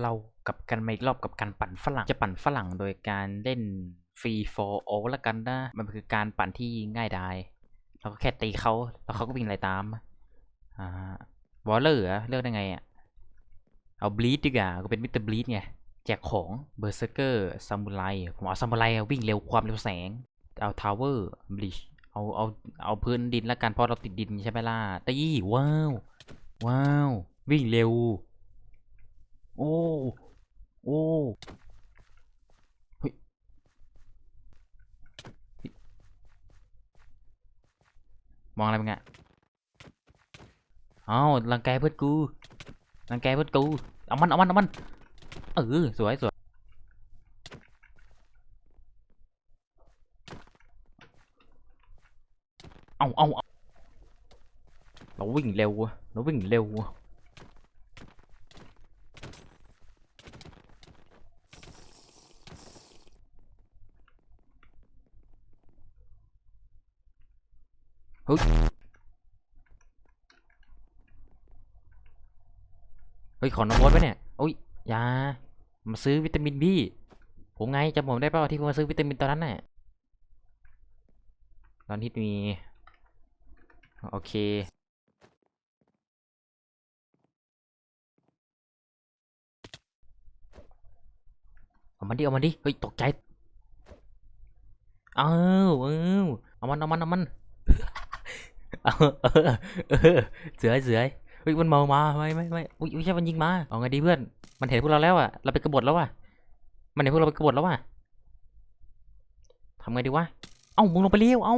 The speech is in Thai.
เรากับกันมาอีกรอบกับการปั่นฝรั่ง จะปั่นฝรั่งโดยการเล่นฟรีโฟโอละกันนะ มันคือการปั่นที่ง่ายดายเราก็แค่ตีเขาแล้วเขาก็วิ่งไล่ตามอ่าวอลเลอร์เลือกได้ไงอะเอาบลีดดีกว่าก็เป็นมิสเตอร์บลีดไงแจกของเบอร์เซอร์เกอร์ซามูไรผมเอาซามูไรวิ่งเร็วความเร็วแสง เอาทาวเวอร์บลิชเอาเอาเอาพื้นดินละกันเพราะเราติดดินใช่ไหมล่ะตีว้าว ว้าว วิ่งเร็ว โอ้ โอ้เฮ้ยเฮ้ยมองอะไรมึงอะเอาลังแกเพื่อนกูลังแกเพื่อนกูเอามันเอามันเอามันเออสวยสวยเอาเอาเอาเราวิ่งเร็วอะเราวิ่งเร็ว อะเฮ้ยเฮ้ย ขอน้องบอสไว้เนี่ยโอ้ยยามาซื้อวิตามินบีผมไงจำผมได้เปล่าที่ผมมาซื้อวิตามินตอนนั้นน่ะตอนที่มี โอเคเอามันดิเอามันดิ เฮ้ย ตกใจ เอาเออเอามันเอามันเอามัน เอาเออเออเสือเสือเฮ้ยมันเมามาไม่ไม่ไม่อุ้ยไม่ใช่มันยิงมาเอาไงดีเพื่อน มันเห็นพวกเราแล้วอะเราไปกบฏแล้วอะมันเห็นพวกเราไปกบฏแล้วอะทำไงดีวะเอ้ามึงลงไปเลี้ยวเอ้า